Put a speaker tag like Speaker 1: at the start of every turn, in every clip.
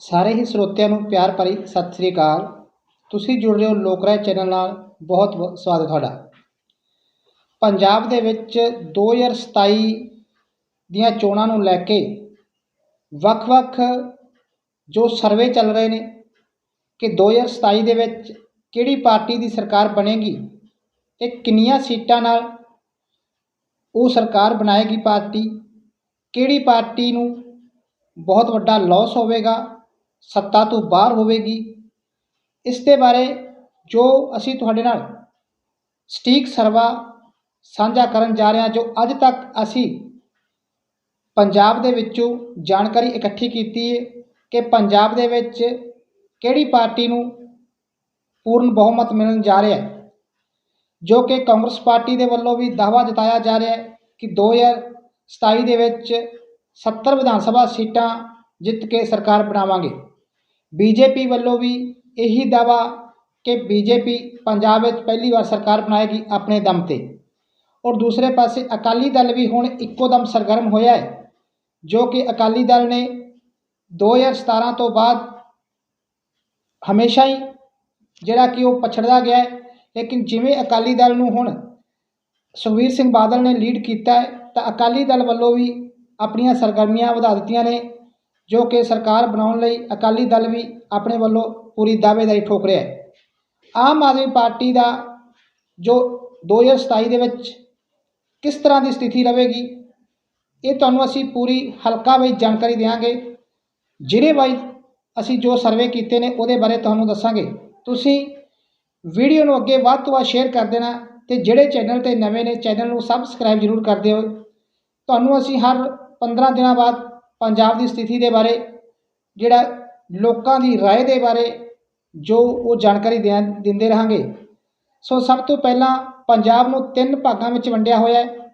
Speaker 1: ਸਾਰੇ ਹੀ ਸਰੋਤਿਆਂ ਨੂੰ ਪਿਆਰ ਭਰੀ ਸਤਿ ਸ੍ਰੀ ਅਕਾਲ। ਤੁਸੀਂ ਜੁੜ ਰਹੇ ਹੋ ਲੋਕ ਰਾਏ ਚੈਨਲ ਨਾਲ। ਬਹੁਤ ਬਹੁਤ ਸਵਾਗਤ ਤੁਹਾਡਾ। ਪੰਜਾਬ ਦੇ ਵਿੱਚ 2027 ਦੀਆਂ ਚੋਣਾਂ ਨੂੰ ਲੈ ਕੇ ਵੱਖ-ਵੱਖ ਜੋ ਸਰਵੇ ਚੱਲ ਰਹੇ ਨੇ ਕਿ 2027 ਦੇ ਵਿੱਚ ਕਿਹੜੀ ਪਾਰਟੀ ਦੀ ਸਰਕਾਰ ਬਣੇਗੀ ਤੇ ਕਿੰਨੀਆਂ ਸੀਟਾਂ ਨਾਲ ਉਹ ਸਰਕਾਰ ਬਣਾਏਗੀ ਪਾਰਟੀ, ਕਿਹੜੀ ਪਾਰਟੀ ਨੂੰ ਬਹੁਤ ਵੱਡਾ ਲਾਸ ਹੋਵੇਗਾ ਸੱਤਾ ਤੋਂ ਬਾਹਰ ਹੋਵੇਗੀ। ਇਸ ਦੇ ਬਾਰੇ ਜੋ ਅਸੀਂ ਤੁਹਾਡੇ ਨਾਲ ਸਟੀਕ ਸਰਵਾ ਸਾਂਝਾ ਕਰਨ ਜਾ ਰਹੇ ਹਾਂ, ਜੋ ਅੱਜ ਤੱਕ ਅਸੀਂ ਪੰਜਾਬ ਦੇ ਵਿੱਚੋਂ ਜਾਣਕਾਰੀ ਇਕੱਠੀ ਕੀਤੀ ਹੈ ਕਿ ਪੰਜਾਬ ਦੇ ਵਿੱਚ ਕਿਹੜੀ ਪਾਰਟੀ ਨੂੰ ਪੂਰਨ ਬਹੁਮਤ ਮਿਲਣ ਜਾ ਰਿਹਾ ਹੈ, ਜੋ ਕਿ ਕਾਂਗਰਸ ਪਾਰਟੀ ਦੇ ਵੱਲੋਂ ਵੀ ਦਾਅਵਾ ਜਤਾਇਆ ਜਾ ਰਿਹਾ ਹੈ ਕਿ 2027 ਦੇ ਵਿੱਚ 70 ਵਿਧਾਨ ਸਭਾ ਸੀਟਾਂ ਜਿੱਤ ਕੇ ਸਰਕਾਰ ਬਣਾਵਾਂਗੇ। ਬੀਜੇਪੀ ਵੱਲੋਂ ਵੀ ਇਹੀ ਦਾਅਵਾ ਕਿ ਬੀਜੇਪੀ ਪੰਜਾਬ ਵਿੱਚ ਪਹਿਲੀ ਵਾਰ ਸਰਕਾਰ ਬਣਾਏਗੀ ਆਪਣੇ ਦਮ ਤੇ। ਔਰ ਦੂਸਰੇ ਪਾਸੇ ਅਕਾਲੀ ਦਲ ਵੀ ਹੁਣ ਇੱਕੋ ਦਮ ਸਰਗਰਮ ਹੋਇਆ ਹੈ, ਜੋ ਕਿ ਅਕਾਲੀ ਦਲ ਨੇ 2017 ਤੋਂ ਬਾਅਦ ਹਮੇਸ਼ਾ ਹੀ ਜਿਹੜਾ ਕਿ ਉਹ ਪਛੜਦਾ ਗਿਆ ਹੈ, ਲੇਕਿਨ ਜਿਵੇਂ ਅਕਾਲੀ ਦਲ ਨੂੰ ਹੁਣ ਸੁਖਬੀਰ ਸਿੰਘ ਬਾਦਲ ਨੇ ਲੀਡ ਕੀਤਾ ਹੈ, ਤਾਂ ਅਕਾਲੀ ਦਲ ਵੱਲੋਂ ਵੀ ਆਪਣੀਆਂ ਸਰਗਰਮੀਆਂ ਵਧਾ ਦਿੱਤੀਆਂ ਨੇ। ਜੋ ਕਿ ਸਰਕਾਰ ਬਣਾਉਣ ਲਈ ਅਕਾਲੀ ਦਲ ਵੀ ਆਪਣੇ ਵੱਲੋਂ ਪੂਰੀ ਦਾਅਵੇਦਾਰੀ ਠੋਕ ਰਿਹਾ ਹੈ। ਆਮ ਆਦਮੀ ਪਾਰਟੀ ਦਾ ਜੋ 2027 ਦੇ ਵਿੱਚ ਕਿਸ ਤਰ੍ਹਾਂ ਦੀ ਸਥਿਤੀ ਰਹੇਗੀ, ਇਹ ਤੁਹਾਨੂੰ ਅਸੀਂ ਪੂਰੀ ਹਲਕਾ ਵਿੱਚ ਜਾਣਕਾਰੀ ਦੇਵਾਂਗੇ ਜ਼ਿਲ੍ਹੇ ਵਾਈਜ਼ ਅਸੀਂ ਜੋ ਸਰਵੇ ਕੀਤੇ ਨੇ ਉਹਦੇ ਬਾਰੇ ਤੁਹਾਨੂੰ ਦੱਸਾਂਗੇ। ਤੁਸੀਂ ਵੀਡੀਓ ਨੂੰ ਅੱਗੇ ਵੱਧ ਤੋਂ ਵੱਧ ਸ਼ੇਅਰ ਕਰ ਦੇਣਾ ਤੇ ਜਿਹੜੇ ਚੈਨਲ ਤੇ ਨਵੇਂ ਨੇ, ਚੈਨਲ ਨੂੰ ਸਬਸਕ੍ਰਾਈਬ ਜ਼ਰੂਰ ਕਰ ਦਿਓ। ਤੁਹਾਨੂੰ ਅਸੀਂ ਹਰ 15 ਦਿਨਾਂ ਬਾਅਦ ਪੰਜਾਬ ਦੀ ਸਥਿਤੀ ਦੇ ਬਾਰੇ ਜਿਹੜਾ ਲੋਕਾਂ ਦੀ رائے ਦੇ ਬਾਰੇ ਜੋ ਉਹ ਜਾਣਕਾਰੀ ਦੇ ਦਿੰਦੇ ਰਹਾਂਗੇ ਸੋ ਸਭ ਤੋਂ ਪਹਿਲਾਂ ਪੰਜਾਬ ਨੂੰ ਤਿੰਨ ਭਾਗਾਂ ਵਿੱਚ ਵੰਡਿਆ ਹੋਇਆ ਹੈ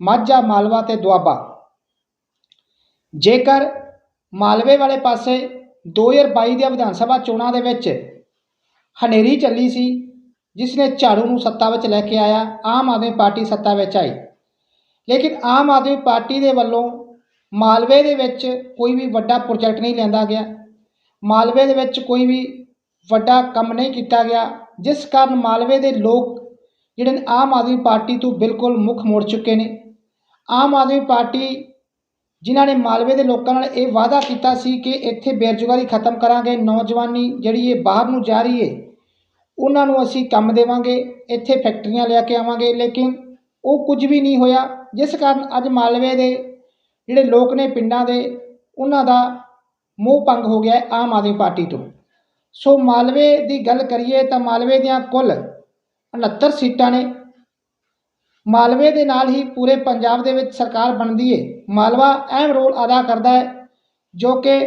Speaker 1: ਮਾਝਾ ਮਾਲਵਾ ਤੇ ਦੁਆਬਾ ਜੇਕਰ ਮਾਲਵੇ ਵਾਲੇ ਪਾਸੇ 2022 ਦੀਆਂ ਵਿਧਾਨ ਸਭਾ ਚੋਣਾਂ ਦੇ ਵਿੱਚ ਹਨੇਰੀ ਚੱਲੀ ਸੀ ਜਿਸ ਨੇ ਝਾੜੂ ਨੂੰ ਸੱਤਾ ਵਿੱਚ ਲੈ ਕੇ ਆਇਆ ਆਮ ਆਦਮੀ ਪਾਰਟੀ ਸੱਤਾ ਵਿੱਚ ਆਈ ਲੇਕਿਨ ਆਮ ਆਦਮੀ ਪਾਰਟੀ ਦੇ ਵੱਲੋਂ ਮਾਲਵੇ ਦੇ ਵਿੱਚ ਕੋਈ ਵੀ ਵੱਡਾ ਪ੍ਰੋਜੈਕਟ ਨਹੀਂ ਲੈਂਦਾ ਗਿਆ। ਮਾਲਵੇ ਦੇ ਵਿੱਚ ਕੋਈ ਵੀ ਵੱਡਾ ਕੰਮ ਨਹੀਂ ਕੀਤਾ ਗਿਆ, ਜਿਸ ਕਾਰਨ ਮਾਲਵੇ ਦੇ ਲੋਕ ਜਿਹੜੇ ਨੇ ਆਮ ਆਦਮੀ ਪਾਰਟੀ ਤੋਂ ਬਿਲਕੁਲ ਮੁੱਖ ਮੋੜ ਚੁੱਕੇ ਨੇ। ਆਮ ਆਦਮੀ ਪਾਰਟੀ ਜਿਨ੍ਹਾਂ ਨੇ ਮਾਲਵੇ ਦੇ ਲੋਕਾਂ ਨਾਲ ਇਹ ਵਾਅਦਾ ਕੀਤਾ ਸੀ ਕਿ ਇੱਥੇ ਬੇਰੁਜ਼ਗਾਰੀ ਖਤਮ ਕਰਾਂਗੇ, ਨੌਜਵਾਨੀ ਜਿਹੜੀ ਇਹ ਬਾਹਰ ਨੂੰ ਜਾ ਰਹੀ ਹੈ ਉਹਨਾਂ ਨੂੰ ਅਸੀਂ ਕੰਮ ਦੇਵਾਂਗੇ, ਇੱਥੇ ਫੈਕਟਰੀਆਂ ਲੈ ਕੇ ਆਵਾਂਗੇ। ਲੇਕਿਨ ਉਹ ਕੁਝ ਵੀ ਨਹੀਂ ਹੋਇਆ, ਜਿਸ ਕਾਰਨ ਅੱਜ ਮਾਲਵੇ ਦੇ ਜਿਹੜੇ ਲੋਕ ਨੇ ਪਿੰਡਾਂ ਦੇ, ਉਹਨਾਂ ਦਾ ਮੂੰਹ ਭੰਗ ਹੋ ਗਿਆ ਆਮ ਆਦਮੀ ਪਾਰਟੀ ਤੋਂ। ਸੋ ਮਾਲਵੇ ਦੀ ਗੱਲ ਕਰੀਏ ਤਾਂ ਮਾਲਵੇ ਦੀਆਂ ਕੁੱਲ 69 ਸੀਟਾਂ ਨੇ। ਮਾਲਵੇ ਦੇ ਨਾਲ ਹੀ ਪੂਰੇ ਪੰਜਾਬ ਦੇ ਵਿੱਚ ਸਰਕਾਰ ਬਣਦੀ ਹੈ ਮਾਲਵਾ ਅਹਿਮ ਰੋਲ ਅਦਾ ਕਰਦਾ ਹੈ, ਜੋ ਕਿ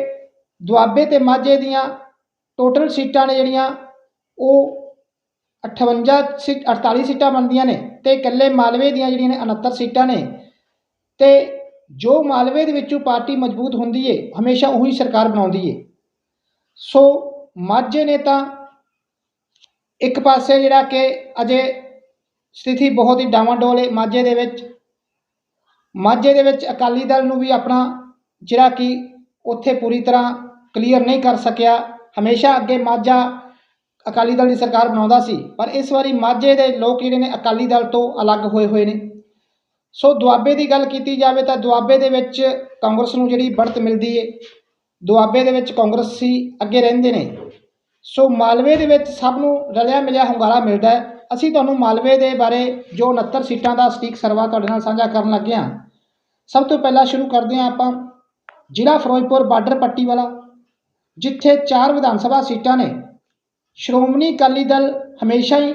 Speaker 1: ਦੁਆਬੇ ਤੇ ਮਾਝੇ ਦੀਆਂ ਟੋਟਲ ਸੀਟਾਂ ਨੇ ਜਿਹੜੀਆਂ, ਉਹ 58 ਸੀਟ 48 ਸੀਟਾਂ ਬਣਦੀਆਂ ਨੇ ਤੇ ਇਕੱਲੇ ਮਾਲਵੇ ਦੀਆਂ ਜਿਹੜੀਆਂ ਨੇ 69 ਸੀਟਾਂ ਨੇ। ਤੇ ਜੋ ਮਾਲਵੇ ਦੇ ਵਿੱਚੋਂ ਪਾਰਟੀ ਮਜ਼ਬੂਤ ਹੁੰਦੀ ਏ, ਹਮੇਸ਼ਾ ਉਹੀ ਸਰਕਾਰ ਬਣਾਉਂਦੀ ਏ। ਸੋ ਮਾਝੇ ਨੇ ਤਾਂ ਇੱਕ ਪਾਸੇ ਜਿਹੜਾ ਕਿ ਅਜੇ ਸਥਿਤੀ ਬਹੁਤ ਹੀ ਡਾਵਾਂਡੋਲ ਏ ਮਾਝੇ ਦੇ ਵਿੱਚ। ਮਾਝੇ ਦੇ ਵਿੱਚ ਅਕਾਲੀ ਦਲ ਨੂੰ ਵੀ ਆਪਣਾ ਜਿਹੜਾ ਕਿ ਉੱਥੇ ਪੂਰੀ ਤਰ੍ਹਾਂ ਕਲੀਅਰ ਨਹੀਂ ਕਰ ਸਕਿਆ। ਹਮੇਸ਼ਾ ਅੱਗੇ ਮਾਝਾ ਅਕਾਲੀ ਦਲ ਦੀ ਸਰਕਾਰ ਬਣਾਉਂਦਾ ਸੀ। ਪਰ ਇਸ ਵਾਰੀ ਮਾਝੇ ਦੇ ਲੋਕ ਜਿਹੜੇ ਨੇ ਅਕਾਲੀ ਦਲ ਤੋਂ ਅਲੱਗ ਹੋਏ ਹੋਏ ਨੇ। ਸੋ ਦੁਆਬੇ ਦੀ ਗੱਲ ਕੀਤੀ ਜਾਵੇ ਤਾਂ ਦੁਆਬੇ ਦੇ ਵਿੱਚ ਕਾਂਗਰਸ ਨੂੰ ਜਿਹੜੀ ਬੜਤ ਮਿਲਦੀ ਏ, ਦੁਆਬੇ ਦੇ ਵਿੱਚ ਕਾਂਗਰਸੀ ਅੱਗੇ ਰਹਿੰਦੇ ਨੇ। ਸੋ ਮਾਲਵੇ ਦੇ ਵਿੱਚ ਸਭ ਨੂੰ ਰਲਿਆ ਮਿਲਿਆ ਹੰਗਾਰਾ ਮਿਲਦਾ ਅਸੀਂ ਤੁਹਾਨੂੰ ਮਾਲਵੇ ਦੇ ਬਾਰੇ ਜੋ 69 ਸੀਟਾਂ ਦਾ ਸਟੀਕ ਸਰਵਾ ਤੁਹਾਡੇ ਨਾਲ ਸਾਂਝਾ ਕਰਨ ਲੱਗੇ ਹਾਂ। ਸਭ ਤੋਂ ਪਹਿਲਾਂ ਸ਼ੁਰੂ ਕਰਦੇ ਹਾਂ ਆਪਾਂ ਜ਼ਿਲ੍ਹਾ ਫਿਰੋਜ਼ਪੁਰ ਬਾਰਡਰ ਪੱਟੀ ਵਾਲਾ, ਜਿੱਥੇ ਚਾਰ ਵਿਧਾਨ ਸਭਾ ਸੀਟਾਂ ਨੇ। ਸ਼੍ਰੋਮਣੀ ਅਕਾਲੀ ਦਲ ਹਮੇਸ਼ਾ ਹੀ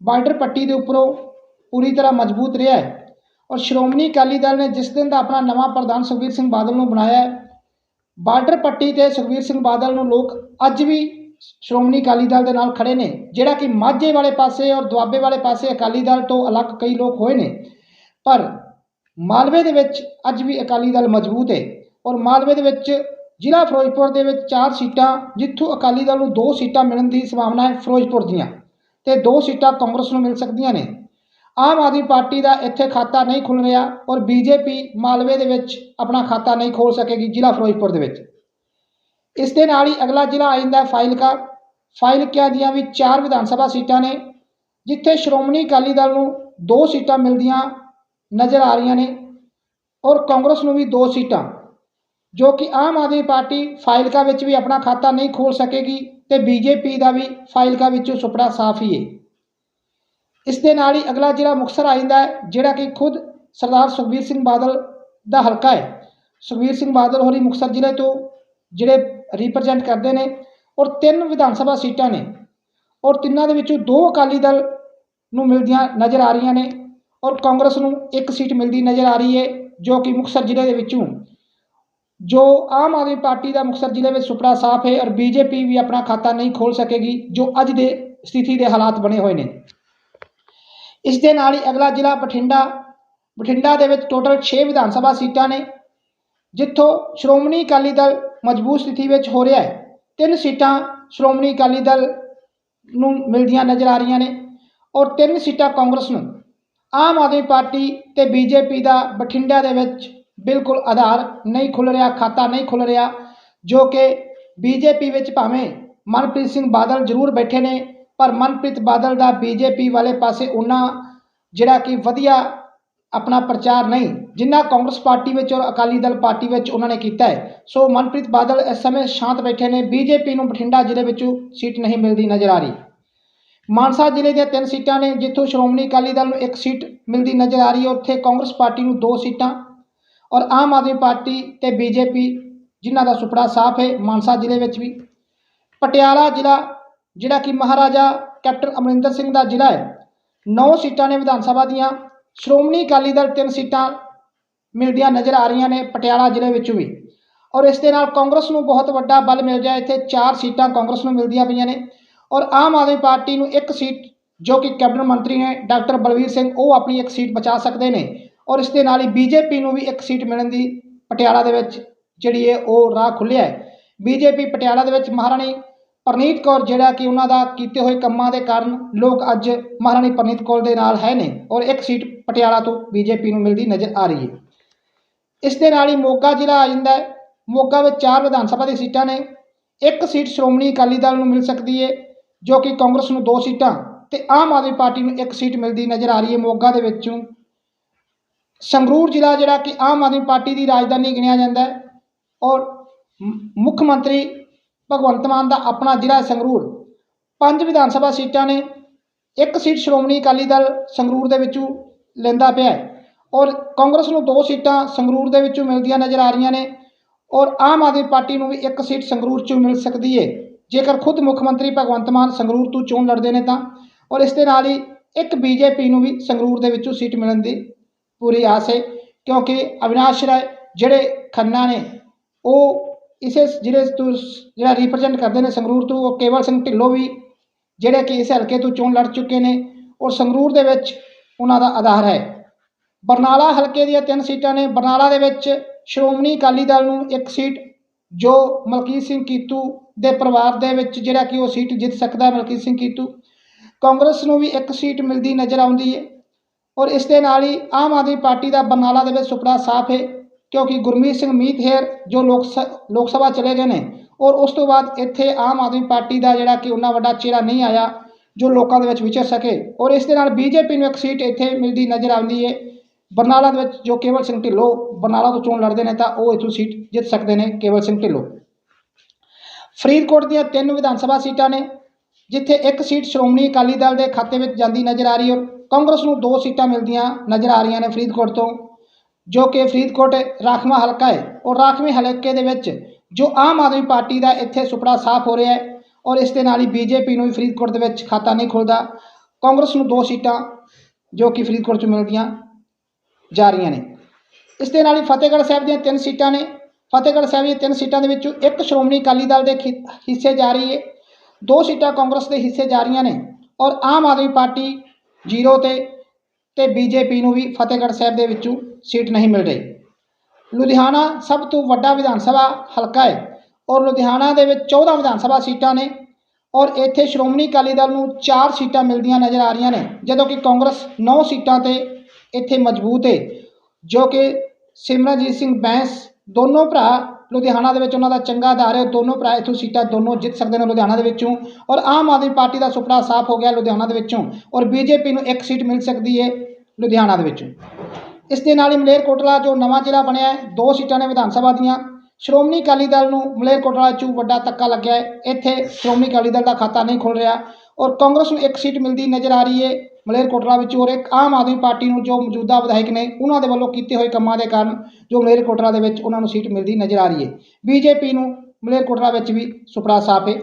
Speaker 1: ਬਾਰਡਰ ਪੱਟੀ ਦੇ ਉੱਪਰੋਂ ਪੂਰੀ ਤਰ੍ਹਾਂ ਮਜ਼ਬੂਤ ਰਿਹਾ ਹੈ। ਔਰ ਸ਼੍ਰੋਮਣੀ ਅਕਾਲੀ ਦਲ ਨੇ ਜਿਸ ਦਿਨ ਦਾ ਆਪਣਾ ਨਵਾਂ ਪ੍ਰਧਾਨ ਸੁਖਬੀਰ ਸਿੰਘ ਬਾਦਲ ਨੂੰ ਬਣਾਇਆ ਹੈ, ਬਾਰਡਰ ਪੱਟੀ ਤੇ ਸੁਖਬੀਰ ਸਿੰਘ ਬਾਦਲ ਨੂੰ ਲੋਕ ਅੱਜ ਵੀ ਸ਼੍ਰੋਮਣੀ ਅਕਾਲੀ ਦਲ ਦੇ ਨਾਲ ਖੜੇ ਨੇ, ਜਿਹੜਾ ਕਿ ਮਾਝੇ ਵਾਲੇ ਪਾਸੇ ਔਰ ਦੁਆਬੇ ਵਾਲੇ ਪਾਸੇ ਅਕਾਲੀ ਦਲ ਤੋਂ ਅਲੱਗ ਕਈ ਲੋਕ ਹੋਏ ਨੇ। ਪਰ ਮਾਲਵੇ ਦੇ ਵਿੱਚ ਅੱਜ ਵੀ ਅਕਾਲੀ ਦਲ ਮਜ਼ਬੂਤ ਹੈ ਔਰ ਮਾਲਵੇ ਦੇ ਵਿੱਚ ਜ਼ਿਲ੍ਹਾ ਫਿਰੋਜ਼ਪੁਰ ਦੇ ਵਿੱਚ ਚਾਰ ਸੀਟਾਂ, ਜਿੱਥੋਂ ਅਕਾਲੀ ਦਲ ਨੂੰ ਦੋ ਸੀਟਾਂ ਮਿਲਣ ਦੀ ਸੰਭਾਵਨਾ ਹੈ ਫਿਰੋਜ਼ਪੁਰ ਦੀਆਂ। ਤੇ ਦੋ ਸੀਟਾਂ ਕਾਂਗਰਸ ਨੂੰ ਮਿਲ ਸਕਦੀਆਂ ਨੇ। ਆਮ ਆਦਮੀ ਪਾਰਟੀ ਦਾ ਇੱਥੇ ਖਾਤਾ ਨਹੀਂ ਖੁੱਲ ਰਿਹਾ ਔਰ ਬੀਜੇਪੀ ਮਾਲਵੇ ਦੇ ਵਿੱਚ ਆਪਣਾ ਖਾਤਾ ਨਹੀਂ ਖੋਲ ਸਕੇਗੀ ਜ਼ਿਲ੍ਹਾ ਫਿਰੋਜ਼ਪੁਰ ਦੇ ਵਿੱਚ। ਇਸ ਦੇ ਨਾਲ ਹੀ ਅਗਲਾ ਜ਼ਿਲ੍ਹਾ ਆ ਜਾਂਦਾ ਫਾਈਲਕਾ ਫਾਜ਼ਿਲਕਾ ਦੀਆਂ ਵੀ ਚਾਰ ਵਿਧਾਨ ਸਭਾ ਸੀਟਾਂ ਨੇ, ਜਿੱਥੇ ਸ਼੍ਰੋਮਣੀ ਅਕਾਲੀ ਦਲ ਨੂੰ ਦੋ ਸੀਟਾਂ ਮਿਲਦੀਆਂ ਨਜ਼ਰ ਆ ਰਹੀਆਂ ਨੇ ਔਰ ਕਾਂਗਰਸ ਨੂੰ ਵੀ ਦੋ ਸੀਟਾਂ, ਜੋ ਕਿ ਆਮ ਆਦਮੀ ਪਾਰਟੀ ਫਾਈਲਕਾ ਵਿੱਚ ਵੀ ਆਪਣਾ ਖਾਤਾ ਨਹੀਂ ਖੋਲ ਸਕੇਗੀ ਤੇ ਬੀਜੇਪੀ ਦਾ ਵੀ ਫਾਈਲਕਾ ਵਿੱਚੋਂ ਸੁਪਨਾ ਸਾਫ਼ ਹੀ ਹੈ ਇਸ ਦੇ ਨਾਲ ਹੀ ਅਗਲਾ ਜ਼ਿਲ੍ਹਾ ਮੁਕਤਸਰ ਆ ਜਾਂਦਾ ਹੈ, ਜਿਹੜਾ ਕਿ ਖੁਦ ਸਰਦਾਰ ਸੁਖਬੀਰ ਸਿੰਘ ਬਾਦਲ ਦਾ ਹਲਕਾ ਹੈ। ਸੁਖਬੀਰ ਸਿੰਘ ਬਾਦਲ ਹੋਰੀ ਮੁਕਤਸਰ ਜ਼ਿਲ੍ਹੇ ਤੋਂ ਜਿਹੜੇ ਰਿਪਰੈਜ਼ੈਂਟ ਕਰਦੇ ਨੇ ਔਰ ਤਿੰਨ ਵਿਧਾਨ ਸਭਾ ਸੀਟਾਂ ਨੇ ਔਰ ਤਿੰਨਾਂ ਦੇ ਵਿੱਚੋਂ ਦੋ ਅਕਾਲੀ ਦਲ ਨੂੰ ਮਿਲਦੀਆਂ ਨਜ਼ਰ ਆ ਰਹੀਆਂ ਨੇ ਔਰ ਕਾਂਗਰਸ ਨੂੰ ਇੱਕ ਸੀਟ ਮਿਲਦੀ ਨਜ਼ਰ ਆ ਰਹੀ ਹੈ, ਜੋ ਕਿ ਮੁਕਤਸਰ ਜ਼ਿਲ੍ਹੇ ਦੇ ਵਿੱਚੋਂ। ਜੋ ਆਮ ਆਦਮੀ ਪਾਰਟੀ ਦਾ ਮੁਕਤਸਰ ਜ਼ਿਲ੍ਹੇ ਵਿੱਚ ਸੁਪੜਾ ਸਾਫ਼ ਹੈ ਔਰ ਬੀਜੇਪੀ ਵੀ ਆਪਣਾ ਖਾਤਾ ਨਹੀਂ ਖੋਲ ਸਕੇਗੀ, ਜੋ ਅੱਜ ਦੇ ਸਥਿਤੀ ਦੇ ਹਾਲਾਤ ਬਣੇ ਹੋਏ ਨੇ। ਇਸ ਦੇ ਨਾਲ ਹੀ ਅਗਲਾ ਜ਼ਿਲ੍ਹਾ ਬਠਿੰਡਾ ਬਠਿੰਡਾ ਦੇ ਵਿੱਚ ਟੋਟਲ 6 ਵਿਧਾਨ ਸਭਾ ਸੀਟਾਂ ਨੇ, ਜਿੱਥੋਂ ਸ਼੍ਰੋਮਣੀ ਅਕਾਲੀ ਦਲ ਮਜ਼ਬੂਤ ਸਥਿਤੀ ਵਿੱਚ ਹੋ ਰਿਹਾ ਹੈ। ਤਿੰਨ ਸੀਟਾਂ ਸ਼੍ਰੋਮਣੀ ਅਕਾਲੀ ਦਲ ਨੂੰ ਮਿਲਦੀਆਂ ਨਜ਼ਰ ਆ ਰਹੀਆਂ ਨੇ ਔਰ ਤਿੰਨ ਸੀਟਾਂ ਕਾਂਗਰਸ ਨੂੰ। ਆਮ ਆਦਮੀ ਪਾਰਟੀ ਤੇ ਬੀਜੇਪੀ ਦਾ ਬਠਿੰਡਾ ਦੇ ਵਿੱਚ ਬਿਲਕੁਲ ਆਧਾਰ ਨਹੀਂ ਖੁੱਲ ਰਿਹਾ, ਖਾਤਾ ਨਹੀਂ ਖੁੱਲ ਰਿਹਾ, ਜੋ ਕਿ ਬੀਜੇਪੀ ਵਿੱਚ ਭਾਵੇਂ ਮਨਪ੍ਰੀਤ ਸਿੰਘ ਬਾਦਲ ਜ਼ਰੂਰ ਬੈਠੇ ਨੇ ਪਰ ਮਨਪ੍ਰੀਤ ਬਾਦਲ ਦਾ ਬੀਜੇਪੀ ਵਾਲੇ ਪਾਸੇ ਉਹਨਾਂ ਜਿਹੜਾ ਕਿ ਵਧੀਆ ਆਪਣਾ ਪ੍ਰਚਾਰ ਨਹੀਂ, ਜਿੰਨਾ ਕਾਂਗਰਸ ਪਾਰਟੀ ਵਿੱਚ ਔਰ ਅਕਾਲੀ ਦਲ ਪਾਰਟੀ ਵਿੱਚ ਉਹਨਾਂ ਨੇ ਕੀਤਾ ਹੈ। ਸੋ ਮਨਪ੍ਰੀਤ ਬਾਦਲ ਇਸ ਸਮੇਂ ਸ਼ਾਂਤ ਬੈਠੇ ਨੇ। ਬੀਜੇਪੀ ਨੂੰ ਬਠਿੰਡਾ ਜ਼ਿਲ੍ਹੇ ਵਿੱਚੋਂ ਸੀਟ ਨਹੀਂ ਮਿਲਦੀ ਨਜ਼ਰ ਆ ਰਹੀ। ਮਾਨਸਾ ਜ਼ਿਲ੍ਹੇ ਦੀਆਂ ਤਿੰਨ ਸੀਟਾਂ ਨੇ, ਜਿੱਥੋਂ ਸ਼੍ਰੋਮਣੀ ਅਕਾਲੀ ਦਲ ਨੂੰ ਇੱਕ ਸੀਟ ਮਿਲਦੀ ਨਜ਼ਰ ਆ ਰਹੀ ਹੈ। ਉੱਥੇ ਕਾਂਗਰਸ ਪਾਰਟੀ ਨੂੰ ਦੋ ਸੀਟਾਂ ਔਰ ਆਮ ਆਦਮੀ ਪਾਰਟੀ ਤੇ ਬੀਜੇਪੀ, ਜਿਨ੍ਹਾਂ ਦਾ ਸੁਪੜਾ ਸਾਫ਼ ਹੈ, ਮਾਨਸਾ ਜ਼ਿਲ੍ਹੇ ਵਿੱਚ ਵੀ। ਪਟਿਆਲਾ ਜ਼ਿਲ੍ਹਾ ਜਿਹੜਾ ਕਿ ਮਹਾਰਾਜਾ ਕੈਪਟਨ ਅਮਰਿੰਦਰ ਸਿੰਘ ਦਾ ਜ਼ਿਲ੍ਹਾ ਹੈ। ਨੌ ਸੀਟਾਂ ਨੇ ਵਿਧਾਨ ਸਭਾ ਦੀਆਂ। ਸ਼੍ਰੋਮਣੀ ਅਕਾਲੀ ਦਲ ਤਿੰਨ ਸੀਟਾਂ ਮਿਲਦੀਆਂ ਨਜ਼ਰ ਆ ਰਹੀਆਂ ਨੇ ਪਟਿਆਲਾ ਜ਼ਿਲ੍ਹੇ ਵਿੱਚੋਂ ਵੀ। ਔਰ ਇਸ ਦੇ ਨਾਲ ਕਾਂਗਰਸ ਨੂੰ ਬਹੁਤ ਵੱਡਾ ਬਲ ਮਿਲ ਗਿਆ। ਇੱਥੇ ਚਾਰ ਸੀਟਾਂ ਕਾਂਗਰਸ ਨੂੰ ਮਿਲਦੀਆਂ ਪਈਆਂ ਨੇ। ਔਰ ਆਮ ਆਦਮੀ ਪਾਰਟੀ ਨੂੰ ਇੱਕ ਸੀਟ ਜੋ ਕਿ ਕੈਬਨਿਟ ਮੰਤਰੀ ਨੇ ਡਾਕਟਰ ਬਲਵੀਰ ਸਿੰਘ, ਉਹ ਆਪਣੀ ਇੱਕ ਸੀਟ ਬਚਾ ਸਕਦੇ ਨੇ। ਔਰ ਇਸ ਦੇ ਨਾਲ ਹੀ ਬੀਜੇਪੀ ਨੂੰ ਵੀ ਇੱਕ ਸੀਟ ਮਿਲਣ ਦੀ ਪਟਿਆਲਾ ਦੇ ਵਿੱਚ ਜਿਹੜੀ ਹੈ ਉਹ ਰਾਹ ਖੁੱਲਿਆ ਹੈ। ਬੀਜੇਪੀ ਪਟਿਆਲਾ ਦੇ ਵਿੱਚ ਮਹਾਰਾਣੀ ਪਰਨੀਤ ਕੌਰ ਜਿਹੜਾ ਕਿ ਉਹਨਾਂ ਦਾ ਕੀਤੇ ਹੋਏ ਕੰਮਾਂ ਦੇ ਕਾਰਨ ਲੋਕ ਅੱਜ ਮਹਾਰਾਣੀ ਪਰਨੀਤ ਕੌਰ ਦੇ ਨਾਲ ਹੈ ਨੇ ਔਰ ਇੱਕ ਸੀਟ ਪਟਿਆਲਾ ਤੋਂ ਬੀਜੇਪੀ ਨੂੰ ਮਿਲਦੀ ਨਜ਼ਰ ਆ ਰਹੀ ਹੈ। ਇਸ ਦੇ ਨਾਲ ਹੀ ਮੋਗਾ ਜ਼ਿਲ੍ਹਾ ਆ ਜਾਂਦਾ ਹੈ। ਮੋਗਾ ਵਿੱਚ ਚਾਰ ਵਿਧਾਨ ਸਭਾ ਦੀ ਸੀਟਾਂ ਨੇ। ਇੱਕ ਸੀਟ ਸ਼੍ਰੋਮਣੀ ਅਕਾਲੀ ਦਲ ਨੂੰ ਮਿਲ ਸਕਦੀ ਹੈ, ਜੋ ਕਿ ਕਾਂਗਰਸ ਨੂੰ ਦੋ ਸੀਟਾਂ ਤੇ ਆਮ ਆਦਮੀ ਪਾਰਟੀ ਨੂੰ ਇੱਕ ਸੀਟ ਮਿਲਦੀ ਨਜ਼ਰ ਆ ਰਹੀ ਹੈ ਮੋਗਾ ਦੇ ਵਿੱਚੋਂ। ਸੰਗਰੂਰ ਜ਼ਿਲ੍ਹਾ ਜਿਹੜਾ ਕਿ ਆਮ ਆਦਮੀ ਪਾਰਟੀ ਦੀ ਰਾਜਧਾਨੀ ਗਿਣਿਆ ਜਾਂਦਾ ਹੈ ਔਰ ਮੁੱਖ ਮੰਤਰੀ ਭਗਵੰਤ ਮਾਨ ਦਾ ਆਪਣਾ ਜ਼ਿਲ੍ਹਾ ਸੰਗਰੂਰ। ਪੰਜ ਵਿਧਾਨ ਸਭਾ ਸੀਟਾਂ ਨੇ ਇੱਕ ਸੀਟ ਸ਼੍ਰੋਮਣੀ ਅਕਾਲੀ ਦਲ ਸੰਗਰੂਰ ਦੇ ਵਿੱਚੋਂ ਲੈਂਦਾ ਪਿਆ ਹੈ ਔਰ ਕਾਂਗਰਸ ਨੂੰ ਦੋ ਸੀਟਾਂ ਸੰਗਰੂਰ ਦੇ ਵਿੱਚੋਂ ਮਿਲਦੀਆਂ ਨਜ਼ਰ ਆ ਰਹੀਆਂ ਨੇ ਔਰ ਆਮ ਆਦਮੀ ਪਾਰਟੀ ਨੂੰ ਵੀ ਇੱਕ ਸੀਟ ਸੰਗਰੂਰ 'ਚੋਂ ਮਿਲ ਸਕਦੀ ਹੈ। ਜੇਕਰ ਖੁਦ ਮੁੱਖ ਮੰਤਰੀ ਭਗਵੰਤ ਮਾਨ ਸੰਗਰੂਰ ਤੋਂ ਚੋਣ ਲੜਦੇ ਨੇ ਤਾਂ ਔਰ ਇਸ ਦੇ ਨਾਲ ਹੀ ਇੱਕ ਬੀਜੇਪੀ ਨੂੰ ਵੀ ਸੰਗਰੂਰ ਦੇ ਵਿੱਚੋਂ ਸੀਟ ਮਿਲਣ ਦੀ ਪੂਰੀ ਆਸ ਹੈ ਕਿਉਂਕਿ ਅਵਿਨਾਸ਼ ਰਾਏ ਜਿਹੜੇ ਖੰਨਾ ਨੇ ਉਹ ਇਸੇ ਜ਼ਿਲ੍ਹੇ ਤੋਂ ਜਿਹੜਾ ਰਿਪਰੈਜ਼ੈਂਟ ਕਰਦੇ ਨੇ ਸੰਗਰੂਰ ਤੋਂ, ਉਹ ਕੇਵਲ ਸਿੰਘ ਢਿੱਲੋਂ ਵੀ, ਜਿਹੜੇ ਕਿ ਇਸ ਹਲਕੇ ਤੋਂ ਚੋਣ ਲੜ ਚੁੱਕੇ ਨੇ ਔਰ ਸੰਗਰੂਰ ਦੇ ਵਿੱਚ ਉਹਨਾਂ ਦਾ ਆਧਾਰ ਹੈ। ਬਰਨਾਲਾ ਹਲਕੇ ਦੀਆਂ ਤਿੰਨ ਸੀਟਾਂ ਨੇ। ਬਰਨਾਲਾ ਦੇ ਵਿੱਚ ਸ਼੍ਰੋਮਣੀ ਅਕਾਲੀ ਦਲ ਨੂੰ ਇੱਕ ਸੀਟ, ਜੋ ਮਲਕੀਤ ਸਿੰਘ ਕੀਤੂ ਦੇ ਪਰਿਵਾਰ ਦੇ ਵਿੱਚ ਜਿਹੜਾ ਕਿ ਉਹ ਸੀਟ ਜਿੱਤ ਸਕਦਾ ਮਲਕੀਤ ਸਿੰਘ ਕੀਤੂ। ਕਾਂਗਰਸ ਨੂੰ ਵੀ ਇੱਕ ਸੀਟ ਮਿਲਦੀ ਨਜ਼ਰ ਆਉਂਦੀ ਹੈ। ਔਰ ਇਸ ਦੇ ਨਾਲ ਹੀ ਆਮ ਆਦਮੀ ਪਾਰਟੀ ਦਾ ਬਰਨਾਲਾ ਦੇ ਵਿੱਚ ਸੁਪਨਾ ਸਾਫ਼ ਹੈ। ਕਿਉਂਕਿ ਗੁਰਮੀਤ ਸਿੰਘ ਮੀਤਹੇਰ ਜੋ ਲੋਕ ਸ, ਲੋਕ ਸਭਾ ਚਲੇ ਗਏ ਨੇ ਔਰ ਉਸ ਤੋਂ ਬਾਅਦ ਇੱਥੇ ਆਮ ਆਦਮੀ ਪਾਰਟੀ ਦਾ ਜਿਹੜਾ ਕਿ ਉਹਨਾਂ ਵੱਡਾ ਚਿਹਰਾ ਨਹੀਂ ਆਇਆ, ਜੋ ਲੋਕਾਂ ਦੇ ਵਿੱਚ ਵਿਚਰ ਸਕੇ ਔਰ ਇਸ ਦੇ ਨਾਲ ਬੀਜੇਪੀ ਨੂੰ ਇੱਕ ਸੀਟ ਇੱਥੇ ਮਿਲਦੀ ਨਜ਼ਰ ਆਉਂਦੀ ਹੈ ਬਰਨਾਲਾ ਦੇ ਵਿੱਚ ਜੋ ਕੇਵਲ ਸਿੰਘ ਢਿੱਲੋਂ ਬਰਨਾਲਾ ਤੋਂ ਚੋਣ ਲੜਦੇ ਨੇ ਤਾਂ ਉਹ ਇੱਥੋਂ ਸੀਟ ਜਿੱਤ ਸਕਦੇ ਨੇ ਕੇਵਲ ਸਿੰਘ ਢਿੱਲੋਂ। ਫਰੀਦਕੋਟ ਦੀਆਂ ਤਿੰਨ ਵਿਧਾਨ ਸਭਾ ਸੀਟਾਂ ਨੇ, ਜਿੱਥੇ ਇੱਕ ਸੀਟ ਸ਼੍ਰੋਮਣੀ ਅਕਾਲੀ ਦਲ ਦੇ ਖਾਤੇ ਵਿੱਚ ਜਾਂਦੀ ਨਜ਼ਰ ਆ ਰਹੀ ਹੈ ਔਰ ਕਾਂਗਰਸ ਨੂੰ ਦੋ ਸੀਟਾਂ ਮਿਲਦੀਆਂ ਨਜ਼ਰ ਆ ਰਹੀਆਂ ਨੇ ਫਰੀਦਕੋਟ ਤੋਂ। ਜੋ ਕਿ ਫਰੀਦਕੋਟ ਰਾਖਵਾਂ ਹਲਕਾ ਹੈ ਔਰ ਰਾਖਵੇਂ ਹਲਕੇ ਦੇ ਵਿੱਚ ਜੋ ਆਮ ਆਦਮੀ ਪਾਰਟੀ ਦਾ ਇੱਥੇ ਸੁਪੜਾ ਸਾਫ਼ ਹੋ ਰਿਹਾ ਹੈ ਔਰ ਇਸ ਦੇ ਨਾਲ ਹੀ ਬੀਜੇਪੀ ਨੂੰ ਵੀ ਫਰੀਦਕੋਟ ਦੇ ਵਿੱਚ ਖਾਤਾ ਨਹੀਂ ਖੁੱਲਦਾ, ਕਾਂਗਰਸ ਨੂੰ ਦੋ ਸੀਟਾਂ ਜੋ ਕਿ ਫਰੀਦਕੋਟ 'ਚ ਮਿਲਦੀਆਂ ਜਾ ਰਹੀਆਂ ਨੇ। ਇਸ ਦੇ ਨਾਲ ਹੀ ਫਤਿਹਗੜ੍ਹ ਸਾਹਿਬ ਦੀਆਂ ਤਿੰਨ ਸੀਟਾਂ ਨੇ। ਫਤਿਹਗੜ੍ਹ ਸਾਹਿਬ ਦੀਆਂ ਤਿੰਨ ਸੀਟਾਂ ਦੇ ਵਿੱਚੋਂ ਇੱਕ ਸ਼੍ਰੋਮਣੀ ਅਕਾਲੀ ਦਲ ਦੇ ਖਿ- ਹਿੱਸੇ ਜਾ ਰਹੀ ਹੈ। ਦੋ ਸੀਟਾਂ ਕਾਂਗਰਸ ਦੇ ਹਿੱਸੇ ਜਾ ਰਹੀਆਂ ਨੇ ਔਰ ਆਮ ਆਦਮੀ ਪਾਰਟੀ ਜ਼ੀਰੋ ਤੇ ਤੇ ਬੀਜੇਪੀ ਨੂੰ ਵੀ ਫਤਿਹਗੜ੍ਹ ਸਾਹਿਬ ਦੇ ਵਿੱਚੋਂ ਸੀਟ ਨਹੀਂ ਮਿਲ ਰਹੀ। ਲੁਧਿਆਣਾ ਸਭ ਤੋਂ ਵੱਡਾ ਵਿਧਾਨ ਸਭਾ ਹਲਕਾ ਹੈ ਔਰ ਲੁਧਿਆਣਾ ਦੇ ਵਿੱਚ 14 ਵਿਧਾਨ ਸਭਾ ਸੀਟਾਂ ਨੇ ਔਰ ਇੱਥੇ ਸ਼੍ਰੋਮਣੀ ਅਕਾਲੀ ਦਲ ਨੂੰ 4 ਸੀਟਾਂ ਮਿਲਦੀਆਂ ਨਜ਼ਰ ਆ ਰਹੀਆਂ ਨੇ, ਜਦੋਂ ਕਿ ਕਾਂਗਰਸ 9 ਸੀਟਾਂ ਤੇ ਇੱਥੇ ਮਜ਼ਬੂਤ ਹੈ, ਜੋ ਕਿ ਸਿਮਰਨਜੀਤ ਸਿੰਘ ਬੈਂਸ ਦੋਨੋਂ ਭਰਾ ਲੁਧਿਆਣਾ ਦੇ ਵਿੱਚ ਉਹਨਾਂ ਦਾ ਚੰਗਾ ਆਧਾਰ ਹੈ ਦੋਨੋਂ ਭਰਾ ਇੱਥੋਂ ਸੀਟਾਂ ਦੋਨੋਂ ਜਿੱਤ ਸਕਦੇ ਨੇ ਲੁਧਿਆਣਾ ਦੇ ਵਿੱਚੋਂ ਔਰ ਆਮ ਆਦਮੀ ਪਾਰਟੀ ਦਾ ਸੁਪਨਾ ਸਾਫ਼ ਹੋ ਗਿਆ ਲੁਧਿਆਣਾ ਦੇ ਵਿੱਚੋਂ ਔਰ ਬੀਜੇਪੀ ਨੂੰ ਇੱਕ ਸੀਟ ਮਿਲ ਸਕਦੀ ਹੈ। ਲੁਧਿਆਣਾ ਦੇ ਵਿੱਚ। ਇਸ ਦੇ ਨਾਲ ਹੀ ਮਲੇਰਕੋਟਲਾ ਜੋ ਨਵਾਂ ਜ਼ਿਲ੍ਹਾ ਬਣਿਆ ਹੈ, ਦੋ ਸੀਟਾਂ ਨੇ ਵਿਧਾਨ ਸਭਾ ਦੀਆਂ। ਸ਼੍ਰੋਮਣੀ ਅਕਾਲੀ ਦਲ ਨੂੰ ਮਲੇਰਕੋਟਲਾ 'ਚ ਵੱਡਾ ਧੱਕਾ ਲੱਗਿਆ ਹੈ। ਇੱਥੇ ਸ਼੍ਰੋਮਣੀ ਅਕਾਲੀ ਦਲ ਦਾ ਖਾਤਾ ਨਹੀਂ ਖੁੱਲ ਰਿਹਾ ਔਰ ਕਾਂਗਰਸ ਨੂੰ ਇੱਕ ਸੀਟ ਮਿਲਦੀ ਨਜ਼ਰ ਆ ਰਹੀ ਹੈ ਮਲੇਰਕੋਟਲਾ ਵਿੱਚ ਔਰ ਇੱਕ ਆਮ ਆਦਮੀ ਪਾਰਟੀ ਨੂੰ ਜੋ ਮੌਜੂਦਾ ਵਿਧਾਇਕ ਨੇ, ਉਹਨਾਂ ਦੇ ਵੱਲੋਂ ਕੀਤੇ ਹੋਏ ਕੰਮਾਂ ਦੇ ਕਾਰਨ ਜੋ ਮਲੇਰਕੋਟਲਾ ਦੇ ਵਿੱਚ ਉਹਨਾਂ ਨੂੰ ਸੀਟ ਮਿਲਦੀ ਨਜ਼ਰ ਆ ਰਹੀ ਹੈ। ਬੀਜੇਪੀ ਨੂੰ ਮਲੇਰਕੋਟਲਾ ਵਿੱਚ ਵੀ ਸੁਪਨਾ ਸਾਫ਼ ਹੈ।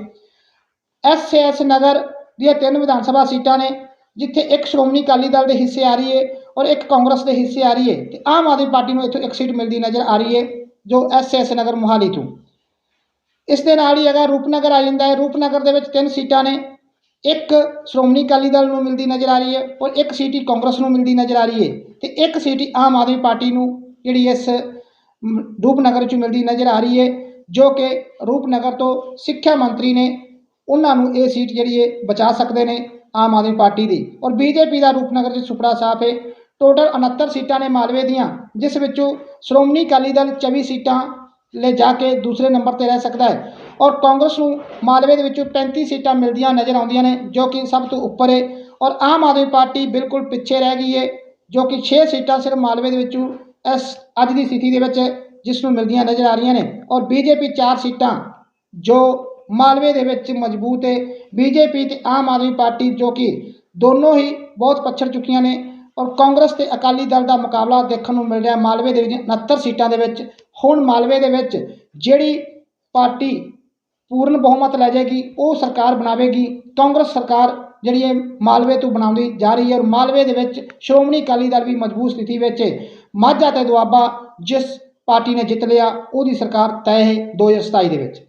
Speaker 1: ਐਸ ਨਗਰ ਦੀਆਂ ਤਿੰਨ ਵਿਧਾਨ ਸਭਾ ਸੀਟਾਂ ਨੇ ਜਿੱਥੇ ਇੱਕ ਸ਼੍ਰੋਮਣੀ ਅਕਾਲੀ ਦਲ ਦੇ ਹਿੱਸੇ ਆ ਰਹੀ ਹੈ ਔਰ ਇੱਕ ਕਾਂਗਰਸ ਦੇ ਹਿੱਸੇ ਆ ਰਹੀ ਹੈ ਤੇ ਆਮ ਆਦਮੀ ਪਾਰਟੀ ਨੂੰ ਇੱਥੋਂ ਇੱਕ ਸੀਟ ਮਿਲਦੀ ਨਜ਼ਰ ਆ ਰਹੀ ਹੈ ਜੋ ਐਸ ਨਗਰ ਮੋਹਾਲੀ ਤੋਂ। ਇਸ ਦੇ ਨਾਲ ਹੀ ਹੈਗਾ ਰੂਪਨਗਰ ਆ ਜਾਂਦਾ ਹੈ ਰੂਪਨਗਰ ਦੇ ਵਿੱਚ ਤਿੰਨ ਸੀਟਾਂ ਨੇ। ਇੱਕ ਸ਼੍ਰੋਮਣੀ ਅਕਾਲੀ ਦਲ ਨੂੰ ਮਿਲਦੀ ਨਜ਼ਰ ਆ ਰਹੀ ਹੈ ਔਰ ਇੱਕ ਸੀਟ ਹੀ ਕਾਂਗਰਸ ਨੂੰ ਮਿਲਦੀ ਨਜ਼ਰ ਆ ਰਹੀ ਹੈ ਤੇ ਇੱਕ ਸੀਟ ਹੀ ਆਮ ਆਦਮੀ ਪਾਰਟੀ ਨੂੰ ਜਿਹੜੀ ਇਸ ਰੂਪਨਗਰ 'ਚ ਮਿਲਦੀ ਨਜ਼ਰ ਆ ਰਹੀ ਹੈ ਜੋ ਕਿ ਰੂਪਨਗਰ ਤੋਂ ਸਿੱਖਿਆ ਮੰਤਰੀ ਨੇ, ਉਹਨਾਂ ਨੂੰ ਇਹ ਸੀਟ ਜਿਹੜੀ ਹੈ ਬਚਾ ਸਕਦੇ ਨੇ। ਆਮ ਆਦਮੀ ਪਾਰਟੀ ਦੀ। ਔਰ ਬੀਜੇਪੀ ਦਾ ਰੂਪਨਗਰ 'ਚ ਸੁਪੜਾ ਸਾਫ਼ ਹੈ ਟੋਟਲ 69 ਸੀਟਾਂ ਨੇ ਮਾਲਵੇ ਦੀਆਂ, ਜਿਸ ਵਿੱਚੋਂ ਸ਼੍ਰੋਮਣੀ ਅਕਾਲੀ ਦਲ 24 ਸੀਟਾਂ ਲੈ ਜਾ ਕੇ ਦੂਸਰੇ ਨੰਬਰ ਤੇ ਰਹਿ ਸਕਦਾ ਹੈ। ਔਰ ਕਾਂਗਰਸ ਨੂੰ ਮਾਲਵੇ ਦੇ ਵਿੱਚੋਂ 35 ਸੀਟਾਂ ਮਿਲਦੀਆਂ ਨਜ਼ਰ ਆਉਂਦੀਆਂ ਨੇ, ਜੋ ਕਿ ਸਭ ਤੋਂ ਉੱਪਰ ਹੈ ਔਰ ਆਮ ਆਦਮੀ ਪਾਰਟੀ ਬਿਲਕੁਲ ਪਿੱਛੇ ਰਹਿ ਗਈ ਹੈ ਜੋ ਕਿ 6 ਸੀਟਾਂ ਸਿਰਫ ਮਾਲਵੇ ਦੇ ਵਿੱਚੋਂ ਇਸ ਅੱਜ ਦੀ ਸਥਿਤੀ ਦੇ ਵਿੱਚ ਜਿਸ ਨੂੰ ਮਿਲਦੀਆਂ ਨਜ਼ਰ ਆ ਰਹੀਆਂ ਨੇ। ਔਰ ਬੀਜੇਪੀ 4 ਸੀਟਾਂ, ਜੋ ਮਾਲਵੇ ਦੇ ਵਿੱਚ ਮਜ਼ਬੂਤ ਹੈ। ਬੀਜੇਪੀ ਤੇ ਆਮ ਆਦਮੀ ਪਾਰਟੀ ਜੋ ਕਿ ਦੋਨੋਂ ਹੀ ਬਹੁਤ ਪਛੜ ਚੁੱਕੀਆਂ ਨੇ ਔਰ ਕਾਂਗਰਸ ਤੇ ਅਕਾਲੀ ਦਲ ਦਾ ਮੁਕਾਬਲਾ ਦੇਖਣ ਨੂੰ ਮਿਲ ਰਿਹਾ ਮਾਲਵੇ ਦੇ ਵਿੱਚ 69 ਸੀਟਾਂ ਦੇ ਵਿੱਚ। ਹੁਣ ਮਾਲਵੇ ਦੇ ਵਿੱਚ ਜਿਹੜੀ ਪਾਰਟੀ ਪੂਰਨ ਬਹੁਮਤ ਲੈ ਜਾਏਗੀ, ਉਹ ਸਰਕਾਰ ਬਣਾਵੇਗੀ। ਕਾਂਗਰਸ ਸਰਕਾਰ ਜਿਹੜੀ ਹੈ ਮਾਲਵੇ ਤੋਂ ਬਣਾਉਂਦੀ ਜਾ ਰਹੀ ਹੈ ਔਰ ਮਾਲਵੇ ਦੇ ਵਿੱਚ ਸ਼੍ਰੋਮਣੀ ਅਕਾਲੀ ਦਲ ਵੀ ਮਜ਼ਬੂਤ ਸਥਿਤੀ ਵਿੱਚ ਹੈ। ਮਾਝਾ ਤੇ ਦੁਆਬਾ ਜਿਸ ਪਾਰਟੀ ਨੇ ਜਿੱਤ ਲਿਆ, ਉਹਦੀ ਸਰਕਾਰ ਤੈਅ ਹੈ 2027 ਦੇ ਵਿੱਚ।